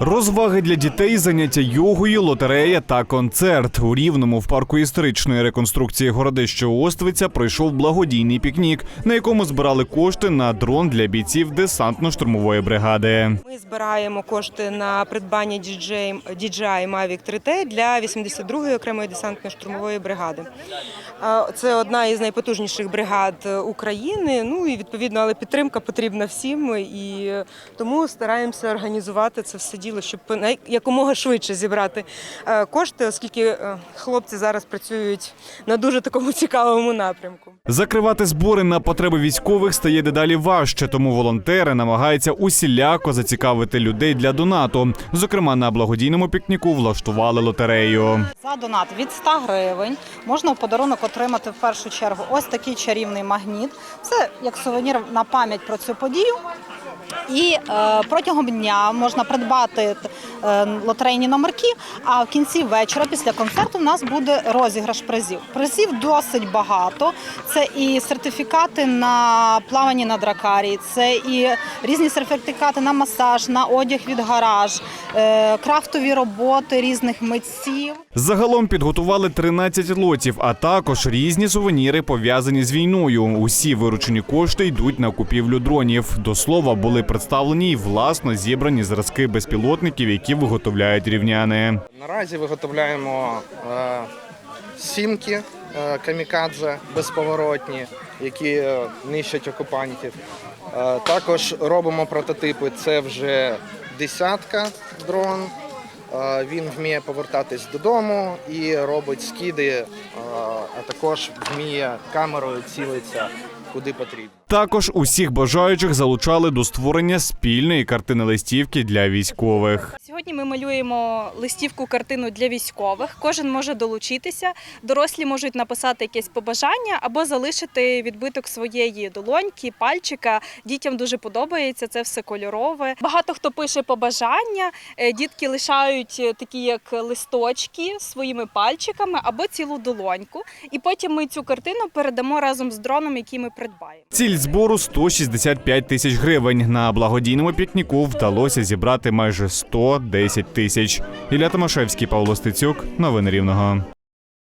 Розваги для дітей, заняття йогою, лотерея та концерт. У Рівному в парку історичної реконструкції городища Оствиця пройшов благодійний пікнік, на якому збирали кошти на дрон для бійців десантно-штурмової бригади. Ми збираємо кошти на придбання DJI, DJI Mavic 3T для 82-ї окремої десантно-штурмової бригади. Це одна із найпотужніших бригад України. Ну і відповідно, але підтримка потрібна всім. І тому стараємося організувати це все діло, щоб най- якомога швидше зібрати е, кошти, оскільки е, хлопці зараз працюють на дуже такому цікавому напрямку. Закривати збори на потреби військових стає дедалі важче, тому волонтери намагаються усіляко зацікавити людей для донату. Зокрема, на благодійному пікніку влаштували лотерею. За донат від 100 гривень можна в подарунок отримати в першу чергу ось такий чарівний магніт. Це як сувенір на пам'ять про цю подію. І е, протягом дня можна придбати е, лотерейні номерки. А в кінці вечора, після концерту, в нас буде розіграш призів. Призів досить багато. Це і сертифікати на плавання на дракарі, це і різні сертифікати на масаж, на одяг від гараж, е, крафтові роботи різних митців. Загалом підготували 13 лотів, а також різні сувеніри пов'язані з війною. Усі виручені кошти йдуть на купівлю дронів. До слова, були представлені й власно зібрані зразки безпілотників, які виготовляють рівняни. Наразі виготовляємо е, сімки е, камікадзе безповоротні, які е, нищать окупантів. Також робимо прототипи. Це вже десятка дрон. Він вміє повертатись додому і робить скиди, а також вміє камерою цілитися куди потрібно. Також усіх бажаючих залучали до створення спільної картини листівки для військових. Сьогодні ми малюємо листівку картину для військових. Кожен може долучитися. Дорослі можуть написати якесь побажання або залишити відбиток своєї долоньки, пальчика. Дітям дуже подобається це все кольорове. Багато хто пише побажання. Е, Дітки лишають е, такі як листочки своїми пальчиками або цілу долоньку. І потім ми цю картину передамо разом з дроном, який ми придбаємо. Ціль збору 165 тисяч гривень. На благодійному пікніку вдалося зібрати майже 110 тисяч. Ілля Томашевський, Павло Стецюк. Новини Рівного.